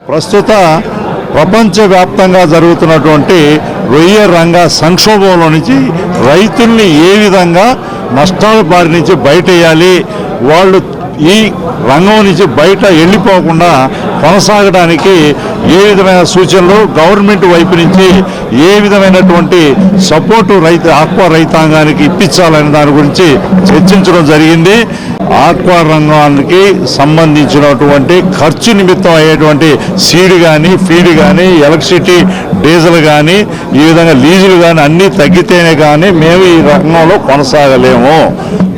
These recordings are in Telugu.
ప్రస్తుత ప్రపంచవ్యాప్తంగా జరుగుతున్నటువంటి రొయ్య రంగ సంక్షోభంలో నుంచి రైతుల్ని ఏ విధంగా నష్టాల బారి నుంచి బయటేయాలి వాళ్ళు ఈ రంగం నుంచి బయట వెళ్ళిపోకుండా కొనసాగడానికి ఏ విధమైన సూచనలు గవర్నమెంట్ వైపు నుంచి ఏ విధమైనటువంటి సపోర్టు రైతు ఆక్వా రైతాంగానికి ఇప్పించాలనే దాని గురించి చర్చించడం జరిగింది. ఆక్వా రంగానికి సంబంధించినటువంటి ఖర్చు నిమిత్తం అయ్యేటువంటి సీడ్ కానీ ఫీడ్ కానీ ఎలక్ట్రిసిటీ డీజిల్ కానీ ఈ విధంగా లీజులు కానీ అన్నీ తగ్గితేనే కానీ మేము ఈ రంగంలో కొనసాగలేము.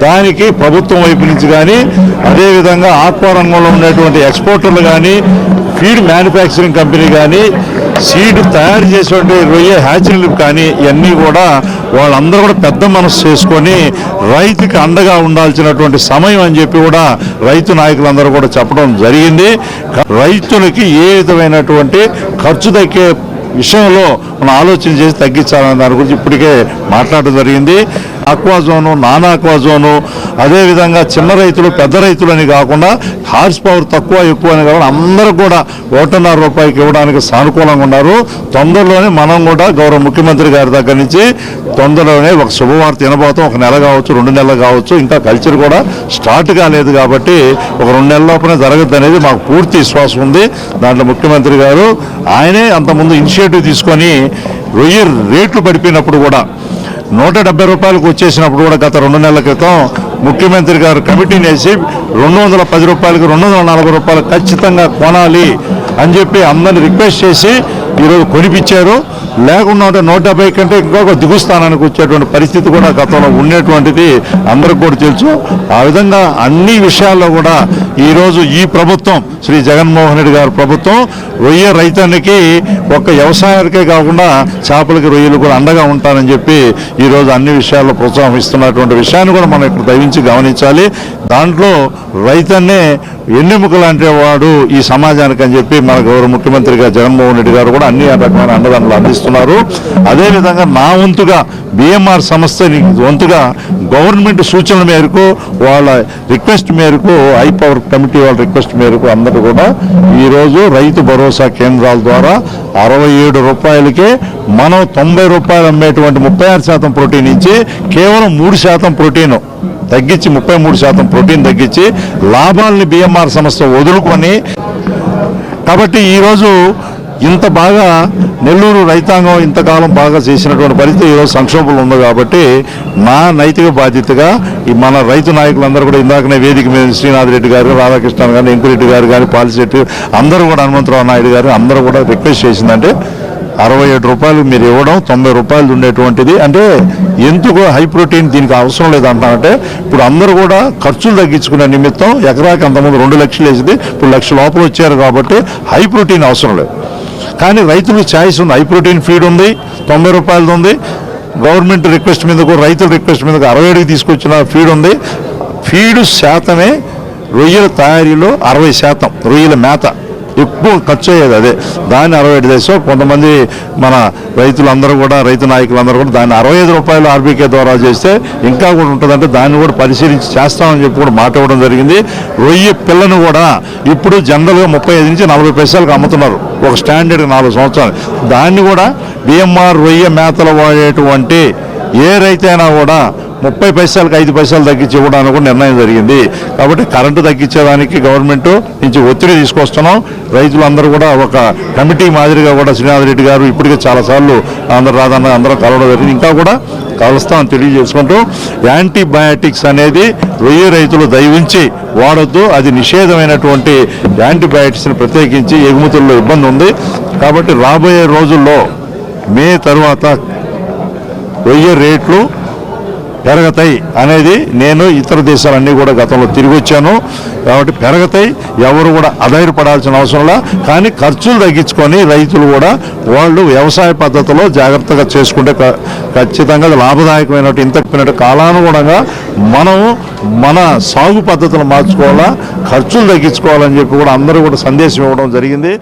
దానికి ప్రభుత్వం వైపు నుంచి కానీ అదేవిధంగా ఆక్వా రంగంలో ఉన్నటువంటి ఎక్స్పోర్టర్లు కానీ ఫీడ్ మ్యానుఫ్యాక్చరింగ్ కంపెనీ కానీ సీడ్ తయారు చేసేటువంటి రొయ్య హ్యాచరీలు కానీ ఇవన్నీ కూడా వాళ్ళందరూ కూడా పెద్ద మనసు చేసుకొని రైతుకి అండగా ఉండాల్సినటువంటి సమయం అని చెప్పి కూడా రైతు నాయకులందరూ కూడా చెప్పడం జరిగింది. రైతులకి ఏ విధమైనటువంటి ఖర్చు తగ్గే విషయంలో మనం ఆలోచన చేసి తగ్గించాలనే దాని గురించి ఇప్పటికే మాట్లాడడం జరిగింది. Aqua zone non aqua zone అదేవిధంగా చిన్న రైతులు పెద్ద రైతులు అని కాకుండా హార్స్ పవర్ తక్కువ ఎక్కువ అని కాకుండా అందరూ కూడా ఒకటిన్నర రూపాయలకి ఇవ్వడానికి సానుకూలంగా ఉన్నారు. తొందరలోనే మనం కూడా గౌరవ ముఖ్యమంత్రి గారి దగ్గర నుంచి తొందరలోనే ఒక శుభవార్త వినబోతాం. ఒక నెల కావచ్చు రెండు నెలలు కావచ్చు ఇంకా కల్చర్ కూడా స్టార్ట్ కాలేదు కాబట్టి ఒక రెండు నెలల లోపలే జరగద్దు అనేది మాకు పూర్తి విశ్వాసం ఉంది. దాంట్లో ముఖ్యమంత్రి గారు ఆయనే అంతకుముందు ఇనిషియేటివ్ తీసుకొని రొయ్య రేట్లు పడిపోయినప్పుడు కూడా నూట డెబ్బై రూపాయలకు వచ్చేసినప్పుడు కూడా గత రెండు నెలల క్రితం ముఖ్యమంత్రి గారు కమిటీని వేసి రెండు వందల పది రూపాయలకు రెండు వందల నలభై రూపాయలు ఖచ్చితంగా కొనాలి అని చెప్పి అందరిని రిక్వెస్ట్ చేసి ఈరోజు కొనిపించారు. లేకుండా ఉంటే నూట డెబ్బై కంటే ఇంకొక దిగు స్థానానికి వచ్చేటువంటి పరిస్థితి కూడా గతంలో ఉండేటువంటిది అందరికి కూడా తెలుసు. ఆ విధంగా అన్ని విషయాల్లో కూడా ఈరోజు ఈ ప్రభుత్వం శ్రీ జగన్మోహన్ రెడ్డి గారి ప్రభుత్వం రొయ్య రైతానికి ఒక్క వ్యవసాయానికే కాకుండా చేపలకి రొయ్యలు కూడా అండగా ఉంటానని చెప్పి ఈరోజు అన్ని విషయాల్లో ప్రోత్సాహిస్తున్నటువంటి విషయాన్ని కూడా మనం ఇక్కడ దయించి గమనించాలి. దాంట్లో రైతన్నే ఎన్నెముక లాంటి వాడు ఈ సమాజానికి అని చెప్పి మన గౌరవ ముఖ్యమంత్రి గారు జగన్మోహన్ రెడ్డి గారు కూడా అన్ని రకమైన అన్నదానాలు అందిస్తున్నారు. అదేవిధంగా నా వంతుగా బిఎంఆర్ సంస్థ వంతుగా గవర్నమెంట్ సూచనల మేరకు వాళ్ళ రిక్వెస్ట్ మేరకు హై పవర్ కమిటీ వాళ్ళ రిక్వెస్ట్ మేరకు అందరూ కూడా ఈరోజు రైతు భరోసా కేంద్రాల ద్వారా అరవై ఏడు రూపాయలకే మనం తొంభై రూపాయలు అమ్మేటువంటి ముప్పై ఆరు శాతం ప్రోటీన్ ఇచ్చి కేవలం మూడు శాతం ప్రోటీన్ తగ్గించి ముప్పై మూడు శాతం ప్రోటీన్ తగ్గించి లాభాలని బిఎంఆర్ సంస్థ వదులుకొని కాబట్టి ఈరోజు ఇంత బాగా నెల్లూరు రైతాంగం ఇంతకాలం బాగా చేసినటువంటి పరిస్థితి ఈరోజు సంక్షోభంలో ఉంది కాబట్టి నా నైతిక బాధ్యతగా ఈ మన రైతు నాయకులందరూ కూడా ఇందాకనే వేదిక మీద శ్రీనాథ్ రెడ్డి గారు రాధాకృష్ణ గారు ఎంకురెడ్డి గారు కానీ పాలిశెట్టి అందరూ కూడా హనుమంతరావు నాయుడు గారు అందరూ కూడా రిక్వెస్ట్ చేసిందంటే అరవై ఏడు రూపాయలు మీరు ఇవ్వడం తొంభై రూపాయలు ఉండేటువంటిది. అంటే ఎందుకు హై ప్రోటీన్ దీనికి అవసరం లేదంటానంటే ఇప్పుడు అందరూ కూడా ఖర్చులు తగ్గించుకునే నిమిత్తం ఎకరాకి అంతకుముందు రెండు లక్షలు వేసింది ఇప్పుడు లక్ష లోపల వచ్చారు కాబట్టి హై ప్రోటీన్ అవసరం లేదు. కానీ రైతులకు ఛాయిస్ ఉంది. హై ప్రోటీన్ ఫీడ్ ఉంది. తొంభై రూపాయలది ఉంది. గవర్నమెంట్ రిక్వెస్ట్ మీద కూడా రైతుల రిక్వెస్ట్ మీద అరవై ఏడుకి తీసుకొచ్చిన ఫీడ్ ఉంది. ఫీడ్ శాతమే రొయ్యల తయారీలో అరవై శాతం. రొయ్యల మేత. ఎక్కువ ఖర్చు అయ్యేది అదే. దాన్ని అరవై ఐదు దేశం కొంతమంది మన రైతులందరూ కూడా రైతు నాయకులందరూ కూడా దాన్ని అరవై ఐదు రూపాయలు ఆర్బీకే ద్వారా చేస్తే ఇంకా కూడా ఉంటుందంటే దాన్ని కూడా పరిశీలించి చేస్తామని చెప్పి కూడా మాట ఇవ్వడం జరిగింది. రొయ్య పిల్లను కూడా ఇప్పుడు జనరల్గా ముప్పై ఐదు నుంచి నలభై పైసలకు అమ్ముతున్నారు. ఒక స్టాండర్డ్ నాలుగు సంవత్సరాలు. దాన్ని కూడా బిఎంఆర్ రొయ్య మేతలు వాడేటువంటి ఏ రైతైనా కూడా ముప్పై పైసలకు ఐదు పైసలు తగ్గించి ఇవ్వడానికి కూడా నిర్ణయం జరిగింది. కాబట్టి కరెంటు తగ్గించేదానికి గవర్నమెంట్ నుంచి ఒత్తిడి తీసుకొస్తున్నాం. రైతులందరూ కూడా ఒక కమిటీ మాదిరిగా కూడా శ్రీనాథ్ రెడ్డి గారు ఇప్పటికే చాలాసార్లు అందరు రాదన్న అందరూ కలవడం జరిగింది. ఇంకా కూడా కలుస్తామని తెలియజేసుకుంటూ యాంటీబయాటిక్స్ అనేది రొయ్య రైతులు దయవించి వాడొద్దు. అది నిషేధమైనటువంటి యాంటీబయాటిక్స్ని ప్రత్యేకించి ఎగుమతుల్లో ఇబ్బంది ఉంది. కాబట్టి రాబోయే రోజుల్లో మే తర్వాత రొయ్య రేట్లు పెరగతాయి అనేది నేను ఇతర దేశాలన్నీ కూడా గతంలో తిరిగి వచ్చాను. కాబట్టి పెరగతాయి ఎవరు కూడా అధైర్యపడాల్సిన అవసరంలా కానీ ఖర్చులు తగ్గించుకొని రైతులు కూడా వాళ్ళు వ్యవసాయ పద్ధతిలో జాగ్రత్తగా చేసుకుంటే క- ఖచ్చితంగా అది లాభదాయకమైనట్టు ఇంత కాలానుగుణంగా మనం మన సాగు పద్ధతులు మార్చుకోవాలా ఖర్చులు తగ్గించుకోవాలని చెప్పి కూడా అందరూ కూడా సందేశం ఇవ్వడం జరిగింది.